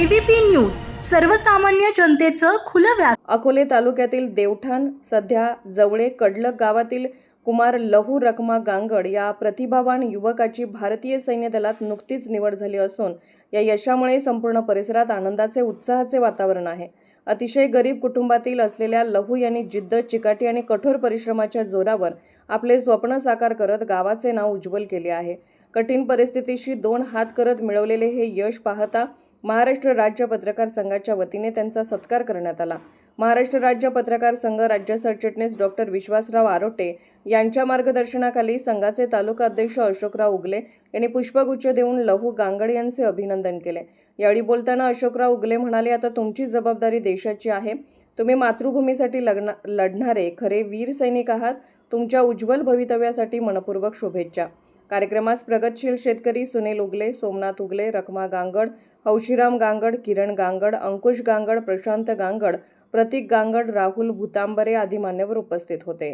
ABP news सर्वसामान्य जनतेचं खुलं व्यास अकोले तालुक्यातील देवठाण सध्या जवळे कडलक गावातील कुमार लहू रखमा गांगड या प्रतिभावान युवकाची भारतीय सैन्य दलात नुकतीच निवड झाली असून या यशामुळे संपूर्ण परिसरात आनंदाचे उत्साहाचे वातावरण आहे. अतिशय गरीब कुटुंबातील असलेल्या लहू यांनी जिद्द चिकाटी आणि कठोर परिश्रमाच्या जोरावर आपले स्वप्न साकार करत गावाचे नाव उज्ज्वल केले आहे. कठीण परिस्थितीशी दोन हात करत मिळवलेले हे यश पाहता महाराष्ट्र राज्य पत्रकार संघाच्या वतीने त्यांचा सत्कार करण्यात आला. महाराष्ट्र राज्य पत्रकार संघ राज्य सरचिटणीस डॉक्टर विश्वासराव आरोटे यांच्या मार्गदर्शनाखाली संघाचे तालुका अध्यक्ष अशोकराव उगले यांनी पुष्पगुच्छ देऊन लहू गांगड यांचे अभिनंदन केले. यावेळी बोलताना अशोकराव उगले म्हणाले आता तुमची जबाबदारी देशाची आहे. तुम्ही मातृभूमीसाठी लग्न लढणारे खरे वीर सैनिक आहात. तुमच्या उज्ज्वल भवितव्यासाठी मनपूर्वक शुभेच्छा. कार्यक्रमास प्रगतशील शेतकरी सुनील उगले सोमनाथ उगले रखमा गांगड हौशीराम गांगड किरण गांगड अंकुश गांगड प्रशांत गांगड प्रतीक गांगड राहुल भूतांबरे आदी मान्यवर उपस्थित होते.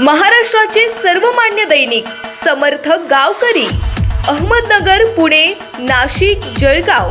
महाराष्ट्राचे सर्वमान्य दैनिक समर्थ गावकरी अहमदनगर पुणे नाशिक जळगाव.